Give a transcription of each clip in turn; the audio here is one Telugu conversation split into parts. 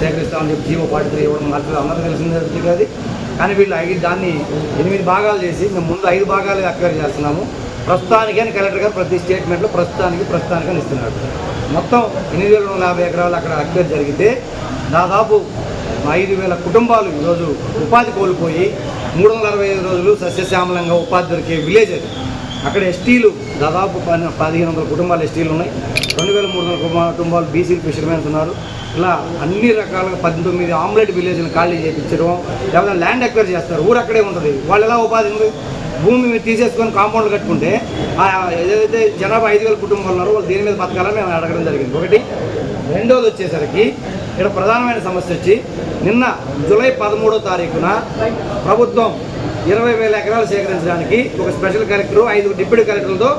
సేకరిస్తామని చెప్పి జీవో ఫార్టీ త్రీ ఇవ్వడం నాకు అందరూ తెలిసిందే అది కానీ వీళ్ళు ఐదు దాన్ని ఎనిమిది భాగాలు చేసి మేము ముందు ఐదు భాగాలు అక్వైర్ చేస్తున్నాము. ప్రస్తుతానికి అని కలెక్టర్ గారు ప్రతి స్టేట్మెంట్లో ప్రస్తుతానికి ప్రస్తుతానికి అని ఇస్తున్నాడు మొత్తం ఎనిమిది వేల రెండు యాభై ఎకరాలు అక్కడ అక్వైర్ జరిగితే దాదాపు ఐదు వేల కుటుంబాలు ఈరోజు ఉపాధి కోల్పోయి మూడు వందల అరవై ఐదు రోజులు సస్యశ్యామలంగా ఉపాధి దొరికే విలేజ్ అది. అక్కడ ఎస్టీలు దాదాపు పది పదిహేను వందల కుటుంబాలు ఎస్టీలు ఉన్నాయి. రెండు వేల మూడు వందల కుటుంబాలు బీసీ ఫిషర్మెన్స్ ఉన్నారు ఇలా అన్ని రకాలుగా పద్దెనిమిది ఆమ్లెట్ విలేజ్ని ఖాళీ చేయించడం లేకపోతే ల్యాండ్ ఎక్వైర్ చేస్తారు. ఊరు అక్కడే ఉంటుంది. వాళ్ళు ఎలా ఉపాధి ఉంది? భూమి మీరు తీసేసుకొని కాంపౌండ్ కట్టుకుంటే ఆ ఏదైతే జనాభా ఐదు వేల కుటుంబాలు ఉన్నారో వాళ్ళు దీని మీద బతకాలని మేము అడగడం జరిగింది. ఒకటి రెండోది వచ్చేసరికి ఇక్కడ ప్రధానమైన సమస్య వచ్చి నిన్న జూలై పదమూడో తారీఖున ప్రభుత్వం ఇరవై వేల ఎకరాలు సేకరించడానికి ఒక స్పెషల్ కలెక్టర్ ఐదు డిప్యూటీ కలెక్టర్లతో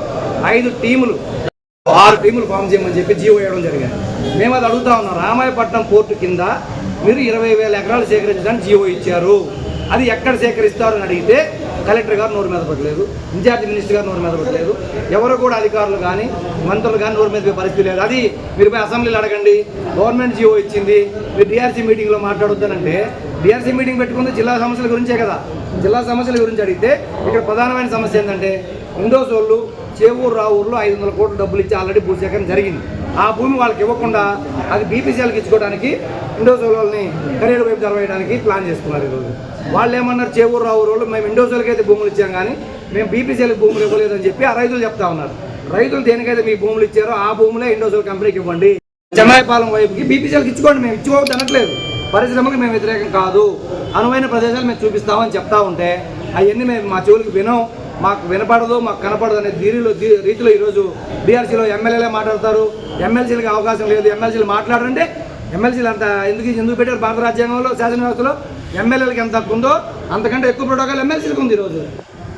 ఐదు టీములు ఆరు టీములు ఫామ్ చేయమని చెప్పి జీవో వేయడం జరిగింది. మేము అది అడుగుతా ఉన్నాం రామాయపట్నం పోర్టు కింద మీరు ఇరవై వేల ఎకరాలు సేకరించడానికి జీవో ఇచ్చారు. అది ఎక్కడ సేకరిస్తారు అని అడిగితే కలెక్టర్ గారు నోరు మీద పడలేదు ఇన్ఛార్జ్ మినిస్టర్ గారు నోరు మీద పడలేదు ఎవరు కూడా అధికారులు కానీ మంత్రులు కానీ నోరు మీద పరిస్థితి లేదు. అది మీరు పోయి అసెంబ్లీలో అడగండి గవర్నమెంట్ జీవో ఇచ్చింది మీరు డిఆర్సీ మీటింగ్లో మాట్లాడొద్దానంటే డిఆర్సీ మీటింగ్ పెట్టుకుంది జిల్లా సమస్యల గురించే కదా. జిల్లా సమస్యల గురించి అడిగితే ఇక్కడ ప్రధానమైన సమస్య ఏంటంటే ఇండోస్ వాళ్ళు చేవూరు రావూరులో ఐదు వందల కోట్ల డబ్బులు ఇచ్చి ఆల్రెడీ భూసేకరణ జరిగింది. ఆ భూమి వాళ్ళకి ఇవ్వకుండా అది బీపీసీఎల్కి ఇచ్చుకోవడానికి ఇండోస్ వాళ్ళని కరీర్ వైపు జరవేయడానికి ప్లాన్ చేసుకున్నారు ఈరోజు. వాళ్ళు ఏమన్నారు? చేవూరు రావు రోజులు మేము ఇండోసోల్కి అయితే భూములు ఇచ్చాం కానీ మేము బీపీసీఎల్కి భూములు ఇవ్వలేదని చెప్పి ఆ రైతులు చెప్తా ఉన్నారు. రైతులు దేనికైతే మీ భూములు ఇచ్చారో ఆ భూములే ఇండోసోల్ కంపెనీకి ఇవ్వండి. జమాయిపాలెం వైపుకి బీపీసీఎల్కి ఇచ్చుకోండి మేము ఇచ్చుకోవద్దు అనట్లేదు. పరిశ్రమకు మేము వ్యతిరేకం కాదు. అనువైన ప్రదేశాలు మేము చూపిస్తామని చెప్తా ఉంటే అవన్నీ మేము మా చెవులకు వినం. మాకు వినపడదు మాకు కనపడదు అనే దీనిలో రీతిలో ఈరోజు బీఆర్సీలో ఎమ్మెల్యేలే మాట్లాడతారు. ఎమ్మెల్సీలకు అవకాశం లేదు ఎమ్మెల్సీలు మాట్లాడంటే ఎమ్మెల్సీలు అంత ఎందుకు ఎందుకు పెట్టారు? భారత రాజ్యాంగంలో శాసన వ్యవస్థలో ఎమ్మెల్యేలకు ఎంత హక్కు ఉందో అంతకంటే ఎక్కువ ప్రోటోకాల్ ఎమ్మెల్సీలకు ఉంది ఈరోజు.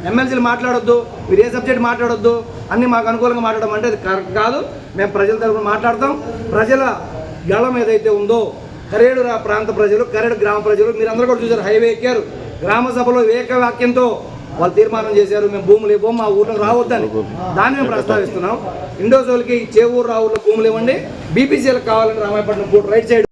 ఎమ్మెల్సీలు మాట్లాడొద్దు మీరు ఏ సబ్జెక్ట్ మాట్లాడొద్దు అన్ని మాకు అనుకూలంగా మాట్లాడడం అంటే అది కరెక్ట్ కాదు. మేము ప్రజల తరఫున మాట్లాడతాం. ప్రజల గళం ఏదైతే ఉందో కరేడు రా- ప్రాంత ప్రజలు కరేడు గ్రామ ప్రజలు మీరందరూ కూడా చూసారు హైవే ఎక్కారు. గ్రామ సభలో ఏకవాక్యంతో వాళ్ళు తీర్మానం చేశారు మేము భూములు ఇవ్వం మా ఊర్లో రావద్దని. దాన్ని మేము ప్రస్తావిస్తున్నాం. ఇండోజోల్కి చేవూరు రావుల భూములు ఇవ్వండి. బీపీసీలకు కావాలని రామాయపట్నం రైట్ సైడ్